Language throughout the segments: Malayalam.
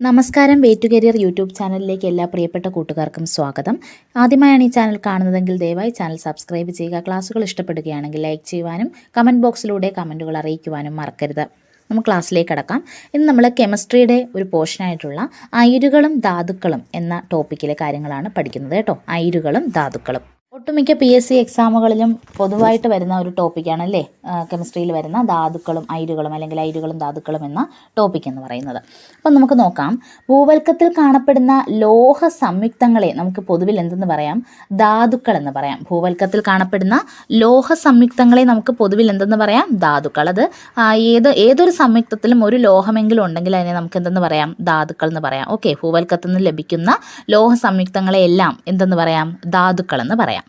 നമസ്കാരം വെയ് ടു കരിയർ യൂട്യൂബ് ചാനലിലേക്ക് എല്ലാ പ്രിയപ്പെട്ട കൂട്ടുകാർക്കും സ്വാഗതം. ആദ്യമായാണ് ഈ ചാനൽ കാണുന്നതെങ്കിൽ ദയവായി ചാനൽ സബ്സ്ക്രൈബ് ചെയ്യുക. ക്ലാസ്സുകൾ ഇഷ്ടപ്പെടുകയാണെങ്കിൽ ലൈക്ക് ചെയ്യുവാനും കമന്റ് ബോക്സിലൂടെ കമന്റുകൾ അറിയിക്കുവാനും മറക്കരുത്. നമുക്ക് ക്ലാസ്സിലേക്ക് കടക്കാം. ഇന്ന് നമ്മൾ കെമിസ്ട്രിയുടെ ഒരു പോർഷനായിട്ടുള്ള അയിരുകളും ധാതുക്കളും എന്ന ടോപ്പിക്കിലെ കാര്യങ്ങളാണ് പഠിക്കുന്നത് കേട്ടോ. അയിരുകളും ധാതുക്കളും. ഒട്ടുമിക്ക പി എസ് സി എക്സാമുകളിലും പൊതുവായിട്ട് വരുന്ന ഒരു ടോപ്പിക്കാണ് അല്ലേ? കെമിസ്ട്രിയിൽ വരുന്ന ധാതുക്കളും അയിരുകളും അല്ലെങ്കിൽ അയിരുകളും ധാതുക്കളും എന്ന ടോപ്പിക് എന്ന് പറയുന്നത്. അപ്പം നമുക്ക് നോക്കാം. ഭൂവൽക്കത്തിൽ കാണപ്പെടുന്ന ലോഹ സംയുക്തങ്ങളെ നമുക്ക് പൊതുവിൽ എന്തെന്ന് പറയാം? ധാതുക്കൾ എന്ന് പറയാം. ഭൂവൽക്കത്തിൽ കാണപ്പെടുന്ന ലോഹ സംയുക്തങ്ങളെ നമുക്ക് പൊതുവിൽ എന്തെന്ന് പറയാം? ധാതുക്കൾ. അത് ഏത് ഏതൊരു സംയുക്തത്തിലും ഒരു ലോഹമെങ്കിലും ഉണ്ടെങ്കിൽ അതിനെ നമുക്ക് എന്തെന്ന് പറയാം? ധാതുക്കൾ എന്ന് പറയാം. ഓക്കെ ഭൂവൽക്കത്തിൽ നിന്ന് ലഭിക്കുന്ന ലോഹ സംയുക്തങ്ങളെ എല്ലാം എന്തെന്ന് പറയാം? ധാതുക്കൾ എന്ന് പറയാം.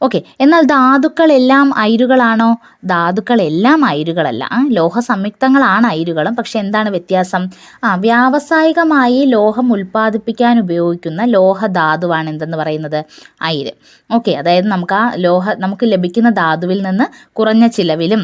ഓക്കെ എന്നാൽ ധാതുക്കളെല്ലാം അയിരുകളാണോ? ധാതുക്കളെല്ലാം അയിരുകളല്ല. ലോഹ സംയുക്തങ്ങളാണ് അയിരുകളും. പക്ഷെ എന്താണ് വ്യത്യാസം? ആ വ്യാവസായികമായി ലോഹം ഉൽപ്പാദിപ്പിക്കാൻ ഉപയോഗിക്കുന്ന ലോഹ ലോഹധാതുവാണ് എന്തെന്ന് പറയുന്നത്? അയിര്. ഓക്കെ അതായത് നമുക്ക് ആ ലോഹ നമുക്ക് ലഭിക്കുന്ന ധാതുവിൽ നിന്ന് കുറഞ്ഞ ചിലവിലും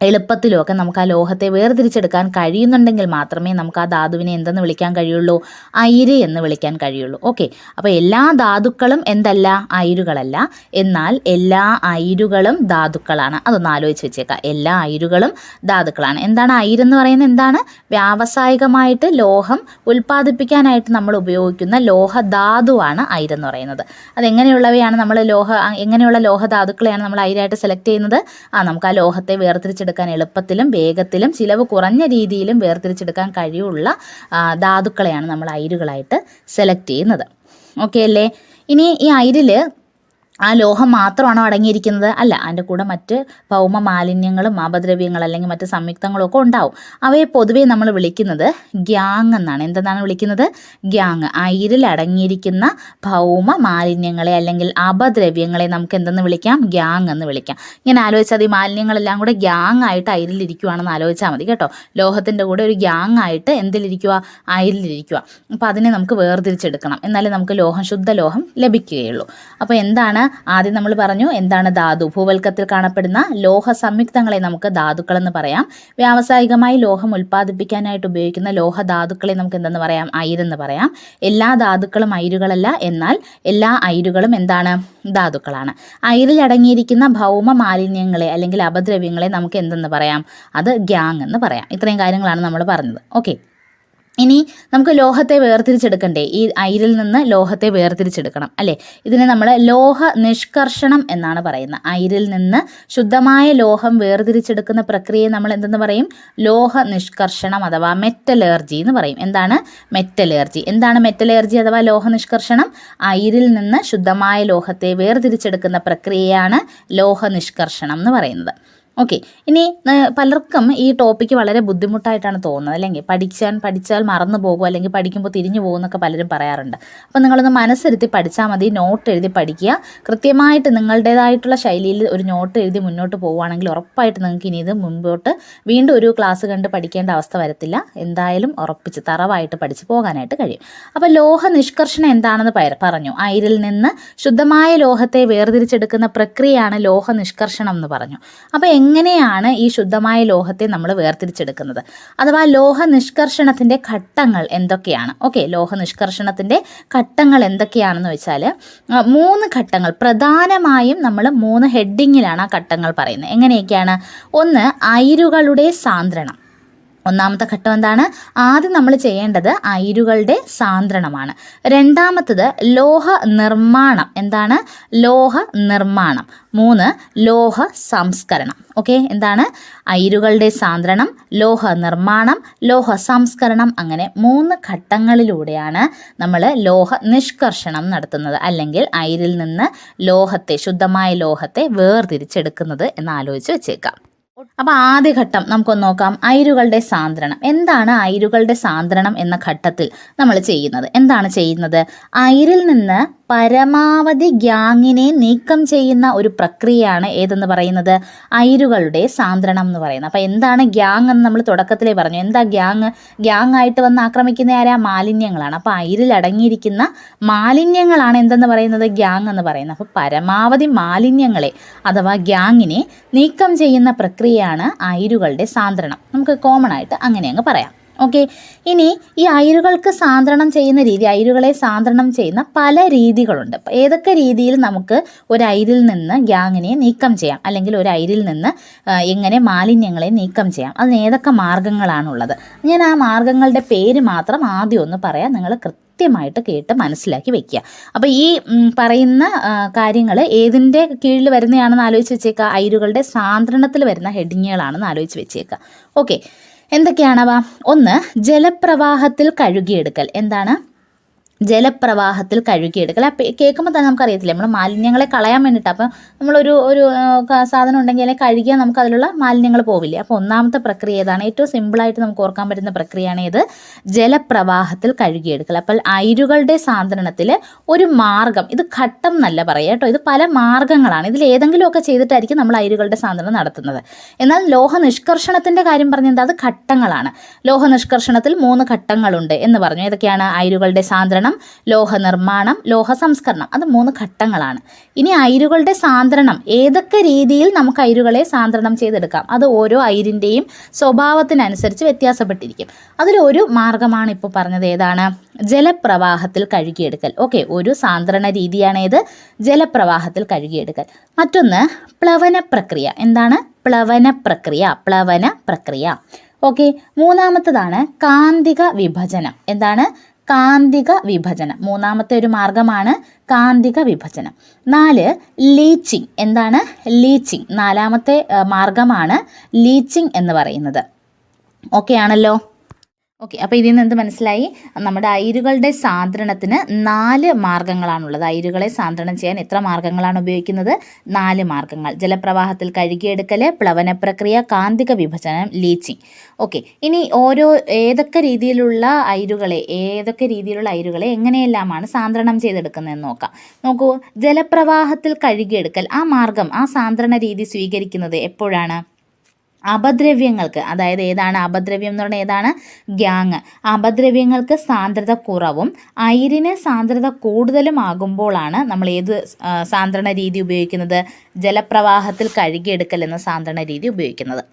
എളുപ്പത്തിലുമൊക്കെ നമുക്ക് ആ ലോഹത്തെ വേർതിരിച്ചെടുക്കാൻ കഴിയുന്നുണ്ടെങ്കിൽ മാത്രമേ നമുക്ക് ആ ധാതുവിനെ എന്തെന്ന് വിളിക്കാൻ കഴിയുള്ളൂ? അയിര് എന്ന് വിളിക്കാൻ കഴിയുള്ളൂ. ഓക്കെ. അപ്പോൾ എല്ലാ ധാതുക്കളും എന്തല്ല? അയിരുകളല്ല. എന്നാൽ എല്ലാ അയിരുകളും ധാതുക്കളാണ്. അതൊന്ന് ആലോചിച്ച് വെച്ചേക്കാം. എല്ലാ അയിരുകളും ധാതുക്കളാണ്. എന്താണ് അയിരെന്ന് പറയുന്നത്? എന്താണ്? വ്യാവസായികമായിട്ട് ലോഹം ഉൽപ്പാദിപ്പിക്കാനായിട്ട് നമ്മൾ ഉപയോഗിക്കുന്ന ലോഹധാതുവാണ് അയിരെന്ന് പറയുന്നത്. അതെങ്ങനെയുള്ളവയാണ് നമ്മൾ ലോഹ എങ്ങനെയുള്ള ലോഹധാതുക്കളെയാണ് നമ്മൾ അയിരായിട്ട് സെലക്ട് ചെയ്യുന്നത്? ആ നമുക്ക് ആ ലോഹത്തെ വേർതിരിച്ചെടുക്കാൻ എളുപ്പത്തിലും വേഗത്തിലും ചിലവ് കുറഞ്ഞ രീതിയിലും വേർതിരിച്ചെടുക്കാൻ കഴിവുള്ള ആ, ധാതുക്കളെയാണ് നമ്മൾ അയിരുകളായിട്ട് സെലക്ട് ചെയ്യുന്നത്. ഓക്കെ അല്ലേ? ഇനി ഈ അയിരിൽ ആ ലോഹം മാത്രമാണോ അടങ്ങിയിരിക്കുന്നത്? അല്ല അതിന്റെ കൂടെ മറ്റ് ഭൗമ മാലിന്യങ്ങളും അപദ്രവ്യങ്ങൾ അല്ലെങ്കിൽ മറ്റ് സംയുക്തങ്ങളും ഒക്കെ ഉണ്ടാവും. അവയെ പൊതുവേ നമ്മൾ വിളിക്കുന്നത് ഗ്യാങ് എന്നാണ്. എന്തെന്നാണ് വിളിക്കുന്നത്? ഗ്യാങ്. അയിരിൽ അടങ്ങിയിരിക്കുന്ന ഭൗമ മാലിന്യങ്ങളെ അല്ലെങ്കിൽ അപദ്രവ്യങ്ങളെ നമുക്ക് എന്തെന്ന് വിളിക്കാം? ഗ്യാങ് എന്ന് വിളിക്കാം. ഇങ്ങനെ ആലോചിച്ചാൽ ഈ മാലിന്യങ്ങളെല്ലാം കൂടെ ഗ്യാങ് ആയിട്ട് അയിരിലിരിക്കുവാണെന്ന് ആലോചിച്ചാൽ മതി കേട്ടോ. ലോഹത്തിന്റെ കൂടെ ഒരു ഗ്യാങ് ആയിട്ട് എന്തിലിരിക്കുക? അയിരിലിരിക്കുക അപ്പോൾ അതിനെ നമുക്ക് വേർതിരിച്ചെടുക്കണം. എന്നാലേ നമുക്ക് ലോഹം ശുദ്ധ ലോഹം ലഭിക്കുകയുള്ളൂ. അപ്പോൾ എന്താണ് ആദ്യം നമ്മൾ പറഞ്ഞു എന്താണ് ധാതു? ഭൂവൽക്കത്തിൽ കാണപ്പെടുന്ന ലോഹ സംയുക്തങ്ങളെ നമുക്ക് ധാതുക്കൾ എന്ന് പറയാം. വ്യാവസായികമായി ലോഹം ഉൽപ്പാദിപ്പിക്കാനായിട്ട് ഉപയോഗിക്കുന്ന ലോഹ ധാതുക്കളെ നമുക്ക് എന്തെന്ന് പറയാം? അയിരെന്ന് പറയാം. എല്ലാ ധാതുക്കളും അയിരുകളല്ല. എന്നാൽ എല്ലാ അയിരുകളും എന്താണ്? ധാതുക്കളാണ്. അയിരിൽ അടങ്ങിയിരിക്കുന്ന ഭൗമ മാലിന്യങ്ങളെ അല്ലെങ്കിൽ അപദ്രവ്യങ്ങളെ നമുക്ക് എന്തെന്ന് പറയാം? അത് ഗ്യാങ് എന്ന് പറയാം. ഇത്രയും കാര്യങ്ങളാണ് നമ്മൾ പറഞ്ഞത്. ഓക്കെ. ഇനി നമുക്ക് ലോഹത്തെ വേർതിരിച്ചെടുക്കണ്ടേ? ഈ അയിരിൽ നിന്ന് ലോഹത്തെ വേർതിരിച്ചെടുക്കണം അല്ലേ? ഇതിനെ നമ്മൾ ലോഹ നിഷ്കർഷണം എന്നാണ് പറയുന്നത്. അയിരിൽ നിന്ന് ശുദ്ധമായ ലോഹം വേർതിരിച്ചെടുക്കുന്ന പ്രക്രിയയെ നമ്മൾ എന്തെന്ന് പറയും? ലോഹ നിഷ്കർഷണം അഥവാ മെറ്റലേർജി എന്ന് പറയും. എന്താണ് മെറ്റലേർജി? എന്താണ് മെറ്റലേർജി അഥവാ ലോഹ നിഷ്കർഷണം? അയിരിൽ നിന്ന് ശുദ്ധമായ ലോഹത്തെ വേർതിരിച്ചെടുക്കുന്ന പ്രക്രിയയാണ് ലോഹ നിഷ്കർഷണം എന്ന് പറയുന്നത്. ഓക്കെ ഇനി പലർക്കും ഈ ടോപ്പിക്ക് വളരെ ബുദ്ധിമുട്ടായിട്ടാണ് തോന്നുന്നത്. അല്ലെങ്കിൽ പഠിച്ചാൽ പഠിച്ചാൽ മറന്നു പോകും അല്ലെങ്കിൽ പഠിക്കുമ്പോൾ തിരിഞ്ഞു പോകുമെന്നൊക്കെ പലരും പറയാറുണ്ട്. അപ്പോൾ നിങ്ങളൊന്ന് മനസ്സിരുത്തി പഠിച്ചാൽ മതി നോട്ട് എഴുതി പഠിക്കുക. കൃത്യമായിട്ട് നിങ്ങളുടേതായിട്ടുള്ള ശൈലിയിൽ ഒരു നോട്ട് എഴുതി മുന്നോട്ട് പോവുകയാണെങ്കിൽ ഉറപ്പായിട്ട് നിങ്ങൾക്ക് ഇനി ഇത് മുമ്പോട്ട് വീണ്ടും ഒരു ക്ലാസ് കണ്ട് പഠിക്കേണ്ട അവസ്ഥ വരത്തില്ല. എന്തായാലും ഉറപ്പിച്ച് തറവായിട്ട് പഠിച്ച് പോകാനായിട്ട് കഴിയും. അപ്പോൾ ലോഹ നിഷ്കർഷണം എന്താണെന്ന് പറഞ്ഞു. അയിരിൽ നിന്ന് ശുദ്ധമായ ലോഹത്തെ വേർതിരിച്ചെടുക്കുന്ന പ്രക്രിയയാണ് ലോഹ നിഷ്കർഷണം എന്ന് പറഞ്ഞു. അപ്പോൾ എങ്ങനെയാണ് ഈ ശുദ്ധമായ ലോഹത്തെ നമ്മൾ വേർതിരിച്ചെടുക്കുന്നത്? അഥവാ ലോഹ നിഷ്കർഷണത്തിന്റെ ഘട്ടങ്ങൾ എന്തൊക്കെയാണ്? ഓക്കെ ലോഹ നിഷ്കർഷണത്തിന്റെ ഘട്ടങ്ങൾ എന്തൊക്കെയാണെന്ന് വെച്ചാൽ മൂന്ന് ഘട്ടങ്ങൾ. പ്രധാനമായും നമ്മൾ മൂന്ന് ഹെഡിങ്ങിലാണ് ആ ഘട്ടങ്ങൾ പറയുന്നത്. എങ്ങനെയൊക്കെയാണ്? ഒന്ന് അയിരുകളുടെ സാന്ദ്രണം. ഒന്നാമത്തെ ഘട്ടം എന്താണ്? ആദ്യം നമ്മൾ ചെയ്യേണ്ടത് അയിരുകളുടെ സാന്ദ്രണമാണ്. രണ്ടാമത്തത് ലോഹ നിർമ്മാണം. എന്താണ്? ലോഹ നിർമ്മാണം. മൂന്ന് ലോഹ സംസ്കരണം. ഓക്കെ എന്താണ്? അയിരുകളുടെ സാന്ദ്രണം ലോഹ നിർമ്മാണം ലോഹ സംസ്കരണം അങ്ങനെ മൂന്ന് ഘട്ടങ്ങളിലൂടെയാണ് നമ്മൾ ലോഹ നിഷ്കർഷണം നടത്തുന്നത്. അല്ലെങ്കിൽ അയിരിൽ നിന്ന് ലോഹത്തെ ശുദ്ധമായ ലോഹത്തെ വേർതിരിച്ചെടുക്കുന്നത് എന്ന് ആലോചിച്ച് വെച്ചേക്കാം. അപ്പോൾ ആദ്യ ഘട്ടം നമുക്കൊന്ന് നോക്കാം. അയിരുകളുടെ സാന്ദ്രണം. എന്താണ് അയിരുകളുടെ സാന്ദ്രണം എന്ന ഘട്ടത്തിൽ നമ്മൾ ചെയ്യുന്നത്? എന്താണ് ചെയ്യുന്നത്? അയിരിൽ നിന്ന് പരമാവധി ഗ്യാങ്ങിനെ നീക്കം ചെയ്യുന്ന ഒരു പ്രക്രിയയാണ് ഏതെന്ന് പറയുന്നത്? അയിരുകളുടെ സാന്ദ്രണം എന്ന് പറയുന്നത്. അപ്പോൾ എന്താണ് ഗ്യാങ് എന്ന് നമ്മൾ തുടക്കത്തിലേ പറഞ്ഞു. എന്താ ഗ്യാങ്? ഗ്യാങ് ആയിട്ട് വന്ന് ആക്രമിക്കുന്ന ആരാ? മാലിന്യങ്ങളാണ്. അപ്പോൾ അയിരിൽ അടങ്ങിയിരിക്കുന്ന മാലിന്യങ്ങളാണ് എന്തെന്ന് പറയുന്നത്? ഗ്യാങ് എന്ന് പറയുന്നത്. അപ്പോൾ പരമാവധി മാലിന്യങ്ങളെ അഥവാ ഗ്യാങ്ങിനെ നീക്കം ചെയ്യുന്ന പ്രക്രിയയാണ് അയിരുകളുടെ സാന്ദ്രണം. നമുക്ക് കോമൺ ആയിട്ട് അങ്ങനെ അങ്ങ് പറയാം. ഓക്കെ ഇനി ഈ അയിരുകൾക്ക് സാന്ദ്രണം ചെയ്യുന്ന രീതി അയിരുകളെ സാന്ദ്രണം ചെയ്യുന്ന പല രീതികളുണ്ട്. ഏതൊക്കെ രീതിയിൽ നമുക്ക് ഒരു അയിരിൽ നിന്ന് ഗ്യാങ്ങിനെ നീക്കം ചെയ്യാം? അല്ലെങ്കിൽ ഒരു അയിരിൽ നിന്ന് എങ്ങനെ മാലിന്യങ്ങളെ നീക്കം ചെയ്യാം? അതിന് ഏതൊക്കെ മാർഗങ്ങളാണുള്ളത്? ഞാൻ ആ മാർഗങ്ങളുടെ പേര് മാത്രം ആദ്യം ഒന്ന് പറയാം. നിങ്ങൾ കൃത്യമായിട്ട് കേട്ട് മനസ്സിലാക്കി വെക്കുക. അപ്പോൾ ഈ പറയുന്ന കാര്യങ്ങൾ ഏതിന്റെ കീഴിൽ വരുന്നതാണെന്ന് ആലോചിച്ച് വെച്ചേക്കുക? അയിരുകളുടെ സാന്ദ്രണത്തിൽ വരുന്ന ഹെഡിങ്ങുകളാണെന്ന് ആലോചിച്ച് വെച്ചേക്കുക. ഓക്കെ എന്തൊക്കെയാണവ ഒന്ന് ജലപ്രവാഹത്തിൽ കഴുകിയെടുക്കൽ. എന്താണ്? ജലപ്രവാഹത്തിൽ കഴുകിയെടുക്കൽ കേൾക്കുമ്പോൾ തന്നെ നമുക്കറിയത്തില്ല നമ്മൾ മാലിന്യങ്ങളെ കളയാൻ വേണ്ടിയിട്ട് അപ്പം നമ്മളൊരു ഒരു സാധനം ഉണ്ടെങ്കിൽ അതിനെ കഴുകിയാൽ നമുക്ക് അതിലുള്ള മാലിന്യങ്ങൾ പോവില്ലേ. അപ്പോൾ ഒന്നാമത്തെ പ്രക്രിയ ഏതാണ്? ഏറ്റവും സിമ്പിളായിട്ട് നമുക്ക് ഓർക്കാൻ പറ്റുന്ന പ്രക്രിയയാണ് ഇത്. ജലപ്രവാഹത്തിൽ കഴുകിയെടുക്കൽ അപ്പോൾ അയിരുകളുടെ സാന്ദ്രണത്തിൽ ഒരു മാർഗം ഇത് ഘട്ടം എന്നല്ല പറയുക കേട്ടോ. ഇത് പല മാർഗങ്ങളാണ്. ഇതിൽ ഏതെങ്കിലുമൊക്കെ ചെയ്തിട്ടായിരിക്കും നമ്മൾ അയിരുകളുടെ സാന്ദ്രണം നടത്തുന്നത്. എന്നാൽ ലോഹ നിഷ്കർഷണത്തിന്റെ കാര്യം പറഞ്ഞാൽ അത് ഘട്ടങ്ങളാണ്. ലോഹ നിഷ്കർഷണത്തിൽ മൂന്ന് ഘട്ടങ്ങളുണ്ട് എന്ന് പറഞ്ഞു. ഏതൊക്കെയാണ്? അയിരുകളുടെ സാന്ദ്രണം ലോഹ നിർമ്മാണം ലോഹ സംസ്കരണം അത് മൂന്ന് ഘട്ടങ്ങളാണ്. ഇനി അയിരുകളുടെ സാന്ദ്രണം ഏതൊക്കെ രീതിയിൽ നമുക്ക് അയിരുകളെ സാന്ദ്രണം ചെയ്തെടുക്കാം? അത് ഓരോ അയിരിന്റെയും സ്വഭാവത്തിനനുസരിച്ച് വ്യത്യാസപ്പെട്ടിരിക്കും. അതിലൊരു മാർഗമാണ് ഇപ്പോൾ പറഞ്ഞത് ഏതാണ്? ജലപ്രവാഹത്തിൽ കഴുകിയെടുക്കൽ. ഓക്കെ ഒരു സാന്ദ്രണ രീതിയാണേത് ജലപ്രവാഹത്തിൽ കഴുകിയെടുക്കൽ. മറ്റൊന്ന് പ്ലവന പ്രക്രിയ. എന്താണ്? പ്ലവന പ്രക്രിയ പ്ലവന പ്രക്രിയ. ഓക്കെ മൂന്നാമത്തതാണ് കാന്തിക വിഭജനം. എന്താണ്? കാന്തിക വിഭജനം. മൂന്നാമത്തെ ഒരു മാർഗമാണ് കാന്തിക വിഭജനം. നാല് ലീച്ചിങ് എന്താണ്? ലീച്ചിങ് നാലാമത്തെ മാർഗമാണ് ലീച്ചിങ് എന്ന് പറയുന്നത്. ഓക്കെ ആണല്ലോ? ഓക്കെ അപ്പോൾ ഇതിൽ നിന്ന് എന്ത് മനസ്സിലായി? നമ്മുടെ അയിരുകളുടെ സാന്ദ്രണത്തിന് നാല് മാർഗങ്ങളാണുള്ളത്. അയിരുകളെ സാന്ദ്രണം ചെയ്യാൻ എത്ര മാർഗങ്ങളാണ് ഉപയോഗിക്കുന്നത്? നാല് മാർഗങ്ങൾ ജലപ്രവാഹത്തിൽ കഴുകിയെടുക്കൽ പ്ലവന പ്രക്രിയ കാന്തിക വിഭജനം ലീച്ചിങ് ഓക്കെ ഇനി ഓരോ ഏതൊക്കെ രീതിയിലുള്ള അയിരുകളെ ഏതൊക്കെ രീതിയിലുള്ള അയിരുകളെ എങ്ങനെയെല്ലാമാണ് സാന്ദ്രണം ചെയ്തെടുക്കുന്നതെന്ന് നോക്കാം. നോക്കൂ ജലപ്രവാഹത്തിൽ കഴുകിയെടുക്കൽ ആ മാർഗം ആ സാന്ദ്രണ രീതി സ്വീകരിക്കുന്നത് എപ്പോഴാണ്? അപദ്രവ്യങ്ങൾക്ക് അതായത് ഏതാണ് അപദ്രവ്യം എന്ന് പറഞ്ഞാൽ ഏതാണ്? ഗ്യാങ്. അപദ്രവ്യങ്ങൾക്ക് സാന്ദ്രത കുറവും അയിരിന് സാന്ദ്രത കൂടുതലും ആകുമ്പോഴാണ് നമ്മൾ ഏത് സാന്ദ്രണ രീതി ഉപയോഗിക്കുന്നത്? ജലപ്രവാഹത്തിൽ കഴുകിയെടുക്കൽ എന്ന സാന്ദ്രണ രീതി ഉപയോഗിക്കുന്നത്.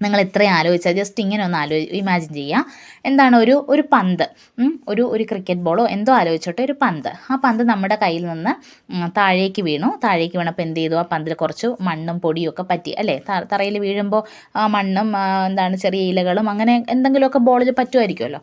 നിങ്ങൾ ഇത്രയും ആലോചിച്ചാൽ ജസ്റ്റ് ഇങ്ങനെ ഒന്ന് ആലോ ഇമാജിൻ ചെയ്യുക എന്താണ് ഒരു ഒരു പന്ത്. ഒരു ഒരു ക്രിക്കറ്റ് ബോളോ എന്തോ ആലോചിച്ചോട്ടെ ഒരു പന്ത്. ആ പന്ത് നമ്മുടെ കയ്യിൽ നിന്ന് താഴേക്ക് വീണു. താഴേക്ക് വീണപ്പോൾ എന്ത് ചെയ്തു? ആ പന്തിൽ കുറച്ച് മണ്ണും പൊടിയും ഒക്കെ പറ്റി. അല്ലേ? തറയിൽ വീഴുമ്പോൾ മണ്ണും എന്താണ് ചെറിയ ഇലകളും അങ്ങനെ എന്തെങ്കിലുമൊക്കെ ബോളിൽ പറ്റുമായിരിക്കുമല്ലോ.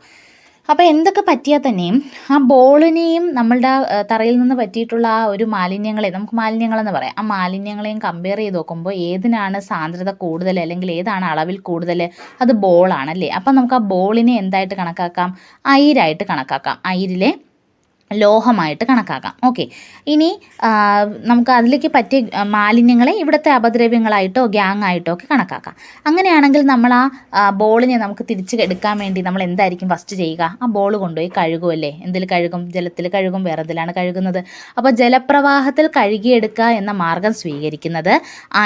അപ്പോൾ എന്തൊക്കെ പറ്റിയാൽ തന്നെയും ആ ബോളിനെയും നമ്മളുടെ തറയിൽ നിന്ന് പറ്റിയിട്ടുള്ള ആ ഒരു മാലിന്യങ്ങളെ നമുക്ക് മാലിന്യങ്ങളെന്ന് പറയാം. ആ മാലിന്യങ്ങളെയും കമ്പയർ ചെയ്ത് നോക്കുമ്പോൾ ഏതിനാണ് സാന്ദ്രത കൂടുതൽ അല്ലെങ്കിൽ ഏതാണ് അളവിൽ കൂടുതൽ അത് ബോളാണല്ലേ അപ്പം നമുക്ക് ആ ബോളിനെ എന്തായിട്ട് കണക്കാക്കാം? അയിരായിട്ട് കണക്കാക്കാം. അയിരിലെ ലോഹമായിട്ട് കണക്കാക്കാം. ഓക്കെ ഇനി നമുക്ക് അതിലേക്ക് പറ്റിയ മാലിന്യങ്ങളെ ഇവിടുത്തെ അപദ്രവ്യങ്ങളായിട്ടോ ഗ്യാങ് ആയിട്ടോ ഒക്കെ കണക്കാക്കാം. അങ്ങനെയാണെങ്കിൽ നമ്മൾ ആ ആ, ബോളിനെ നമുക്ക് തിരിച്ച് എടുക്കാൻ വേണ്ടി നമ്മൾ എന്തായിരിക്കും ഫസ്റ്റ് ചെയ്യുക? ആ ബോൾ കൊണ്ടുപോയി കഴുകുമല്ലേ എന്തിൽ കഴുകും? ജലത്തിൽ കഴുകും വേറെ എന്തിലാണ് കഴുകുന്നത്? അപ്പോൾ ജലപ്രവാഹത്തിൽ കഴുകിയെടുക്കുക എന്ന മാർഗം സ്വീകരിക്കുന്നത്